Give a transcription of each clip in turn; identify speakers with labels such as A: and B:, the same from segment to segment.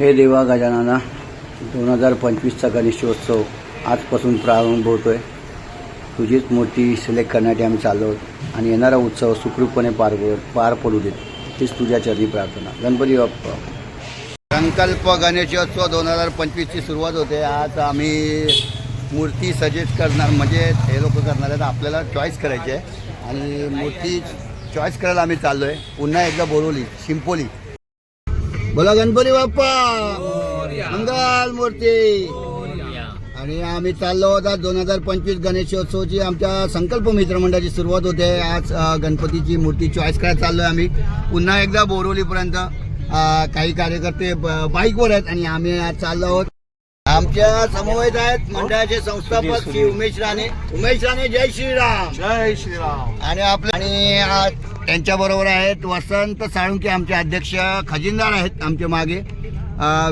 A: हे देवा गजानना दोन हजार पंचवीसचा गणेशोत्सव आजपासून प्रारंभ होतो आहे तुझीच मूर्ती सिलेक्ट करण्यासाठी आम्ही चाललो आहोत आणि येणारा उत्सव सुखरूपपणे पार पार पडू देत. तीच तुझ्या चरणी प्रार्थना. गणपती बाप्पा. संकल्प गणेशोत्सव दोन हजार पंचवीसची सुरुवात होते. आज आम्ही मूर्ती सजेस्ट करणार म्हणजे हे लोक करणार आहेत. आपल्याला चॉईस करायची आहे. आणि मूर्ती चॉईस करायला आम्ही चाललो आहे पुन्हा एकदा बोलवली शिंपोली बोला गणपती बाप्पा. मंगल मूर्ती. आणि आम्ही चाललो होता दोन हजार पंचवीस गणेशोत्सवची आमच्या संकल्प मित्रमंडळाची सुरुवात होते. आज गणपतीची मूर्ती चॉईस करायला चाललोय आम्ही. पुन्हा एकदा बोरवलीपर्यंत काही कार्यकर्ते बाईकवर आहेत आणि आम्ही आज चाललो आहोत. आमच्या समवेत आहेत मंडळाचे संस्थापक श्री उमेश राणे. उमेश राणे जय श्रीराम.
B: जय श्रीराम.
A: आणि आपले आणि आज त्यांच्या बरोबर आहेत वसंत साळुंके आमचे अध्यक्ष खजिनदार आहेत आमच्या मागे.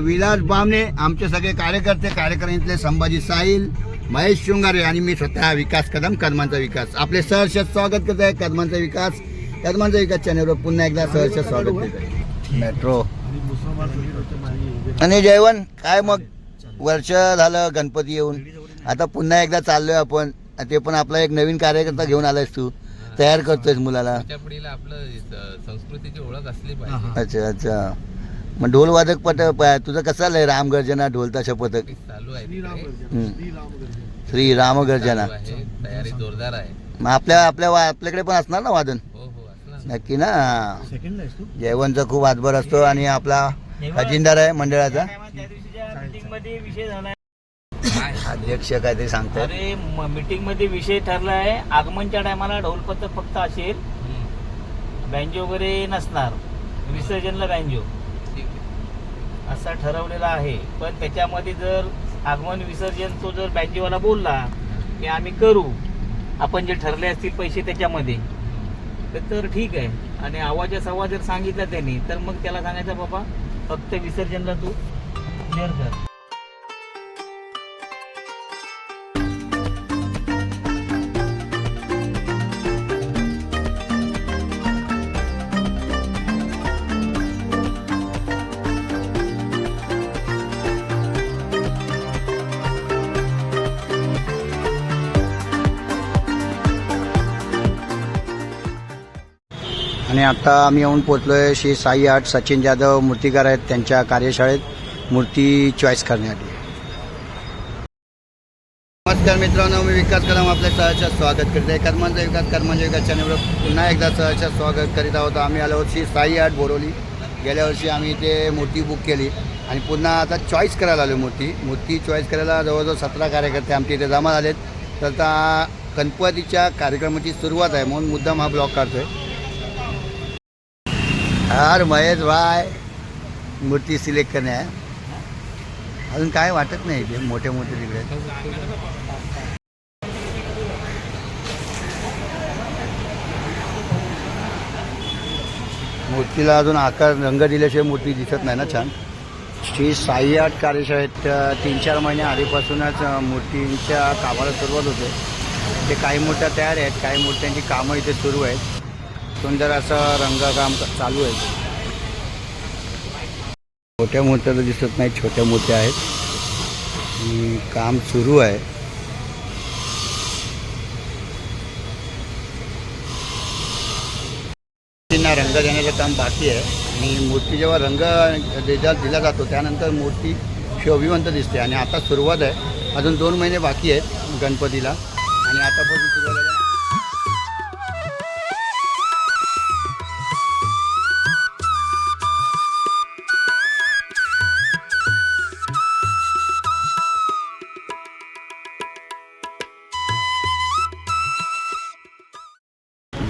A: विलास बामणे आमचे सगळे कार्यकर्ते कार्यकर्त्यांतले संभाजी साहिल महेश शृंगारे आणि मी स्वतः विकास कदम कदमांचा विकास. आपले सहर्ष स्वागत करत आहे कदमांचा विकास. कदमांचा विकास चॅनलवर पुन्हा एकदा सहर्ष स्वागत करत आहे. मेट्रो. आणि जयवंत काय मग? वर्ष झालं गणपती येऊन. आता पुन्हा एकदा चाललोय आपण. ते पण आपला एक नवीन कार्यकर्ता घेऊन आलायस तू. तयार करतोयस मुलाला.
C: पिढीला आपलं संस्कृतीची ओळख असली पाहिजे.
A: अच्छा अच्छा. मग ढोल वादक पट प- तुझं कसं आलंय राम गर्जना ढोल ताशा पथक?
C: चालू आहे.
A: श्री राम गर्जना
C: चालू आहे. तयारी जोरदार आहे.
A: मग आपल्या आपल्या वा- आपल्याकडे पण असणार ना वादन?
C: हो हो असणार. ना.
A: नक्की ना जयवंतचा खूप हातभर असतो आणि आपला खजिनदार आहे मंडळाचा.
D: मीटिंगमध्ये विषय झालाय.
A: अध्यक्ष काय ते सांगतात.
D: अरे मीटिंगमध्ये विषय ठरलाय. आगमनच्या टायमाला ढोलपथक फक्त असेल. बँजो वगैरे नसणार. विसर्जनला बँजो.
C: ठीक आहे.
D: असा ठरवलेला आहे. पण त्याच्यामध्ये जर आगमन विसर्जन तो जर बँजोवाला बोलला की आम्ही करू. आपण जे ठरले असतील पैसे त्याच्यामध्ये. तर- ठीक आहे. आणि आवाज जर सांगितला त्यांनी तर मग त्याला सांगायचं बाबा फक्त विसर्जनला तू क्लिअर कर
A: आणि आता आम्ही येऊन पोचलोय श्री साई आर्ट सचिन जाधव मूर्तिकार आहेत त्यांच्या कार्यशाळेत. मूर्ती चॉईस करण्यासाठी. नमस्कार मित्रांनो मी विकास कदम आपल्या सहच्या स्वागत करते. आहे कर्मांचा विकास कर्मांचा विकास चॅनलवर पुन्हा एकदा सहर्ष स्वागत करीत आहोत. आम्ही आलो श्री साई आर्ट बोरवली गेल्या वर्षी आम्ही ते मूर्ती बुक केली आणि पुन्हा आता चॉईस करायला आलो मूर्ती. मूर्ती चॉईस करायला जवळजवळ सतरा कार्यकर्ते आमच्या इथे जमा झालेत. तर आता गणपतीच्या कार्यक्रमाची सुरुवात आहे म्हणून मुद्दाम हा ब्लॉग आहे यार महेश भाय मूर्ती सिलेक्ट करणे आहे. अजून काय वाटत नाही ते मोठे मोठे तिकडे. मूर्तीला अजून आकार रंग दिल्याशिवाय मूर्ती दिसत नाही ना छान. श्री साई आर्ट कार्यशाळेत तीन चार महिने आधीपासूनच मूर्तींच्या कामाला सुरुवात होते. ते काही मूर्त्या तयार आहेत काही मूर्त्यांची कामं इथे सुरू आहेत. सुंदर असं रंगकाम चालू आहे. मोठ्या मूर्त्या तर दिसत नाही छोट्या मोठ्या आहेत. काम सुरू आहे. मूर्तींना रंग देण्याचं काम बाकी आहे. आणि मूर्ती जेव्हा रंग दिला दिला जातो त्यानंतर मूर्ती शोभिवंत दिसते. आणि आता सुरुवात आहे. अजून दोन महिने बाकी आहेत गणपतीला. आणि आतापासून सुरुवात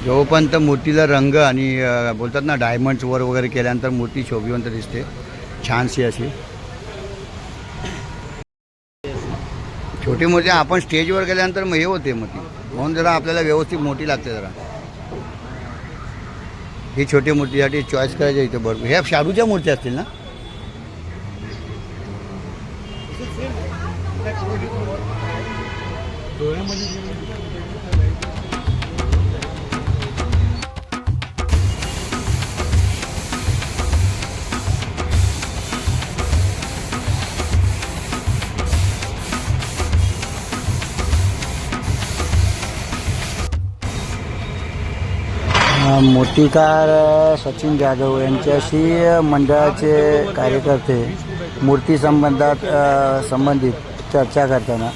A: जोपर्यंत मूर्तीला रंग आणि बोलतात ना डायमंड्स वर वगैरे केल्यानंतर मूर्ती शोभिवंत दिसते छानशी अशी. छोटी मूर्ती आपण स्टेजवर गेल्यानंतर मग हे होते मग ती म्हणून जरा आपल्याला व्यवस्थित मोठी लागते जरा. ही छोटी मूर्तीसाठी चॉईस करायची इथे भरपूर. ह्या शाडूच्या मूर्त्या असतील ना? अ, मूर्तिकार सचिन जाधव यांच्याशी मंडळाचे कार्यकर्ते मूर्ती संबंधात संबंधित चर्चा करताना.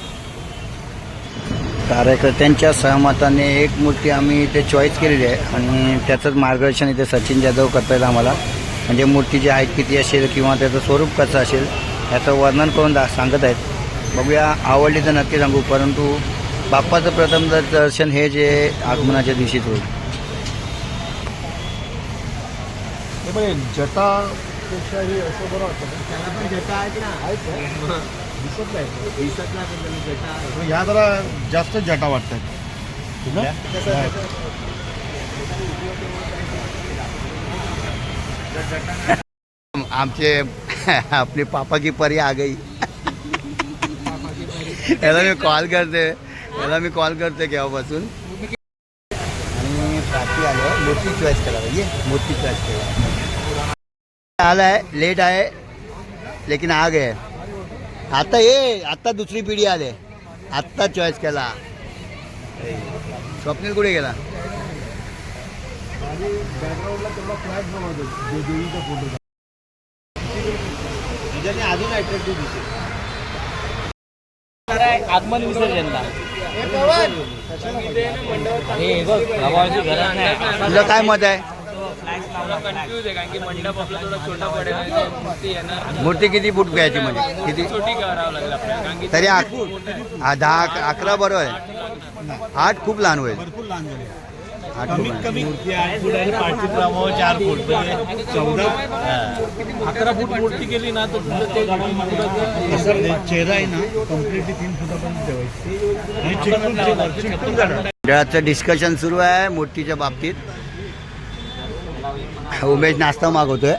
A: कार्यकर्त्यांच्या सहमताने एक मूर्ती आम्ही इथे चॉईस केलेली आहे आणि त्याचंच मार्गदर्शन इथे सचिन जाधव करता येईल आम्हाला. म्हणजे मूर्ती जी आहेत किती असेल किंवा त्याचं स्वरूप कसं असेल याचं वर्णन करून दा सांगत आहेत. बघूया आवडली तर नक्की सांगू परंतु बाप्पाचं प्रथम दर्शन हे जे आगमनाच्या दिवशीच होईल.
B: हे बघ जटापेक्षा हे असं बरं वाटतं त्याला पण जटा आहेत ना. दिसत नाही. दिसत नाही ह्या जरा जास्त जटा वाटतात.
A: आमचे आपले पापा की परी आ गई. याला मी कॉल करते. याला मी कॉल करते केव्हापासून? मूर्ती चॉईस करा ये मूर्ती चॉईस केला आला आहे लेट आहे लेकिन आ गए। आता ये आता दुसरी पिढी आले। आत्ता चॉईस केला। स्वप्नील कुठे गेला?
B: अजून अट्रॅक्टिव्ह दिसेल
D: आगमन विसर्जनला हे
A: तुझं काय मत आहे?
E: कन्फ्यूज आहे कारण की मंडप आपला थोडा छोटा पडेल आणि ते मूर्ती येणार
A: मूर्ती किती फूट घ्यायची म्हणजे? किती?
E: छोटी करावं लागेल आपल्याला कारण की
A: तरी हा, दहा अक- अकरा बरोबर आहे. आठ खूप लहान होईल. आठ
B: फूट चार फूट म्हणजे चौदा.
E: अकरा फूट मूर्ती केली ना तर तुझं ते पुढं
B: सर चेहरा आहे ना कम्प्लिटली तीन फुटापर्यंत ठेवायची.
A: डिस्कशन सुरू आहे मूर्तीच्या बाबतीत. उमेश नाश्ता मागवतोय.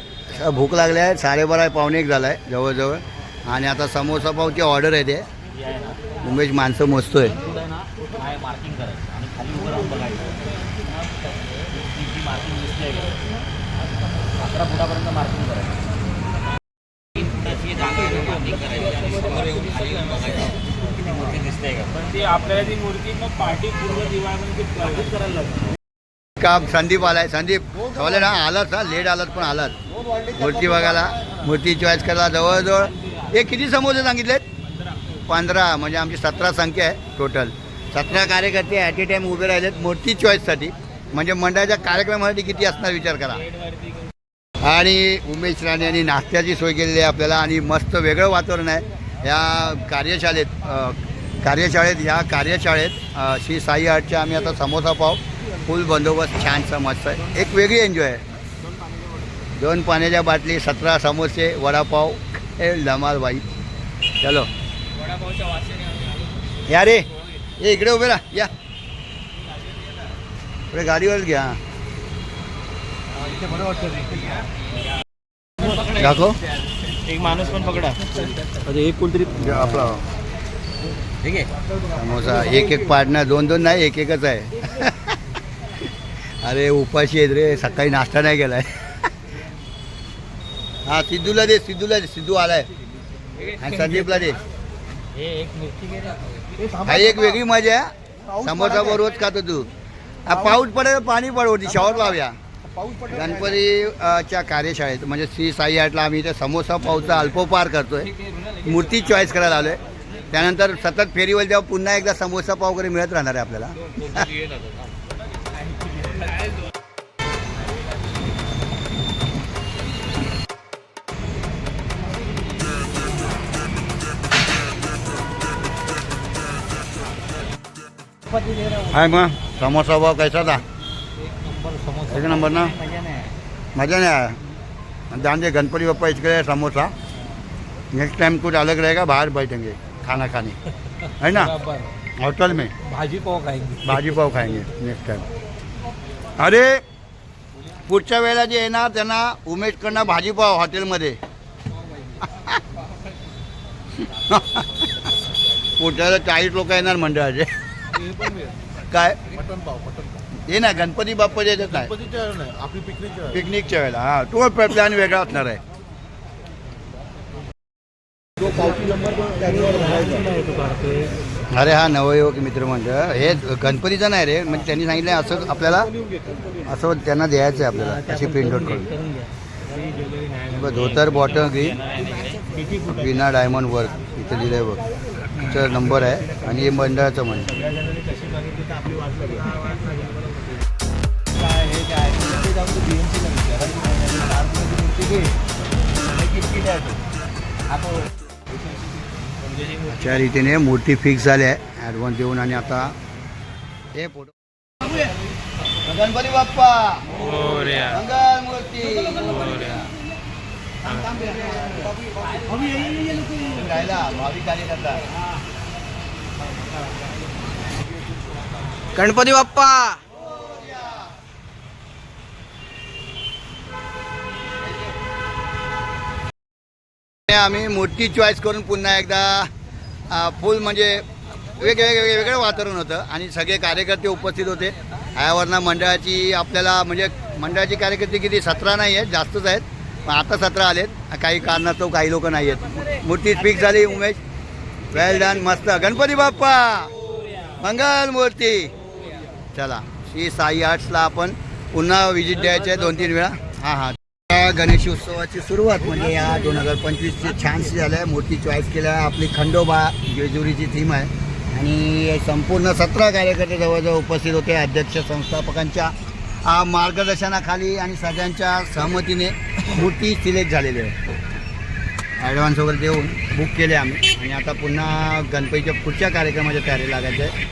A: भूक लागली आहे. साडेबारा पावणे एक झाला आहे जवळजवळ. आणि आता समोसा पावची ऑर्डर आहे ते. उमेश माणसं मोजतोय.
D: मार्किंग करायचं. आणि खाली उभं राहून बघायचं मार्किंग दिसते अकरा फुटापर्यंत मार्किंग करायचं.
A: काम संदीप आलाय? संदीप सवाले ना आलाच हा लेट आलात पण आलात. मूर्ती बघायला मूर्ती चॉईस करायला जवळजवळ हे किती समोसे सांगितलेत? पंधरा म्हणजे आमची सतरा संख्या आहे टोटल सतरा कार्यकर्ते ॲट ए टाईम उभे राहिलेत मूर्ती चॉईससाठी म्हणजे मंडळाच्या कार्यक्रमासाठी किती असणार विचार करा. आणि उमेश राणे यांनी नाश्त्याची सोय केलेली आहे आपल्याला आणि मस्त वेगळं वातावरण आहे. या कार्यशाळेत कार्यशाळेत या कार्यशाळेत श्री साई आर्टच्या आम्ही आता समोसा पाव फुल बंदोबस्त छानसा मस्त आहे. एक वेगळी एन्जॉय आहे. दोन पाण्याच्या बाटली सतरा समोसे वडापाव हे धमाल बाई चलो. या रे हे इकडे उभे राहा या. पुढे गाडीवरच घ्या. दाखव.
D: एक माणूस पण पकडा.
B: अरे एक कोणतरी
A: आपला.
D: ठीक आहे.
A: समोसा एक एक पाडणं दोन दोन नाही एक एकच आहे. अरे उपाशी आहेत रे सकाळी नाश्ता नाही केलाय. हा सिद्धूला दे सिद्धूला दे सिद्धू आलाय. आणि संदीपला दे.
D: हे एक मिरची घे रे.
A: हा एक वेगळी मजा आहे. समोसा रोज खातो तू. हा, पाऊस पडेल पाणी पडवती शॉवर लावूया.
B: पाऊस पडला
A: गणपती अ, च्या कार्यशाळेत म्हणजे श्री साई आर्टला आम्ही इथे समोसा पावचा अल्पोपहार करतोय. मूर्ती चॉईस करायला आलोय. त्यानंतर सतत फेरीवर जेव्हा पुन्हा एकदा समोसा पाव वगैरे मिळत राहणार आहे आपल्याला. आहे मग समोसा पाव कैसा था
D: नंबर समोसा.
A: एक नंबर ना?
D: मजा नाही
A: आया जान दे गणपति बप्पा इसके लिए समोसा. नेक्स्ट टाइम कुछ अलग रहेगा बाहर बैठेंगे खाना खाने. है ना? होटल में.
E: भाजी पाव खायची
A: भाजी पाव खाएंगे नेक्स्ट टाइम अरे पुढच्या वेळेला जे येणार त्यांना उमेशकडनं भाजीपाव हॉटेलमध्ये. पुढच्या वेळेला चाळीस लोक येणार मंडळाचे. काय?
B: मटन पाव मटन पाव.
A: हे ना गणपती बाप्पाच्या याच्यात नाही
B: गणपतीच्या वेळेला नाही आपली पिकनिकच्या वेळेला.
A: पिकनिकच्या वेळेला हा. तो प्लॅन वेगळा असणार आहे.
B: तो पावती नंबर पण त्याच्यावर भरायचा
A: अरे हा नवयुवक मित्रमंडळ हे गणपतीचं नाही रे म्हणजे त्यांनी सांगितलं असं आपल्याला असं त्यांना द्यायचं आहे आपल्याला अशी प्रिंट आउट करून बघ, धोतर बॉटम ग्रीन विना डायमंड वर्क इथं दिलंय बघ. तिचा नंबर आहे आणि हे मंडळाचं मंडळ.
D: आपण
A: त्या रीतीने मूर्ती फिक्स झाली आहे ॲडव्हान्स देऊन आणि आता हे फोटो गणपती बाप्पा! मंगल मूर्ती! भाविक कार्यकर्ता
E: गणपती बाप्पा!
A: आम्ही मूर्ती चॉईस करून पुन्हा एकदा फुल म्हणजे वेगवेगळे वेगवेगळं वातावरण होतं आणि सगळे कार्यकर्ते उपस्थित होते. यावरनं मंडळाची आपल्याला म्हणजे मंडळाची कार्यकर्ते किती सतरा नाही आहेत जास्तच आहेत. पण आता सतरा आलेत. काही कारणास्तव काही लोक नाही आहेत. मूर्ती फिक्स झाली उमेश. वेल डन मस्त. गणपती बाप्पा. मंगल मूर्ती चला श्री साई आर्ट्सला आपण पुन्हा व्हिजिट द्यायचे दोन तीन वेळा. हां हां. गणेश उत्सवाची सुरुवात म्हणजे या दोन हजार पंचवीसची छानशी झालं आहे मोठी चॉईस केलं आहे आपली खंडोबा जेजुरीची थीम आहे. आणि संपूर्ण सतरा कार्यकर्ते जवळजवळ उपस्थित होते. अध्यक्ष संस्थापकांच्या मार्गदर्शनाखाली आणि सगळ्यांच्या सहमतीने मूर्ती सिलेक्ट झालेली आहे. ॲडव्हान्स वगैरे देऊन बुक केले आम्ही. आणि आता पुन्हा गणपतीच्या पुढच्या कार्यक्रमाच्या तयारी लागायचं आहे.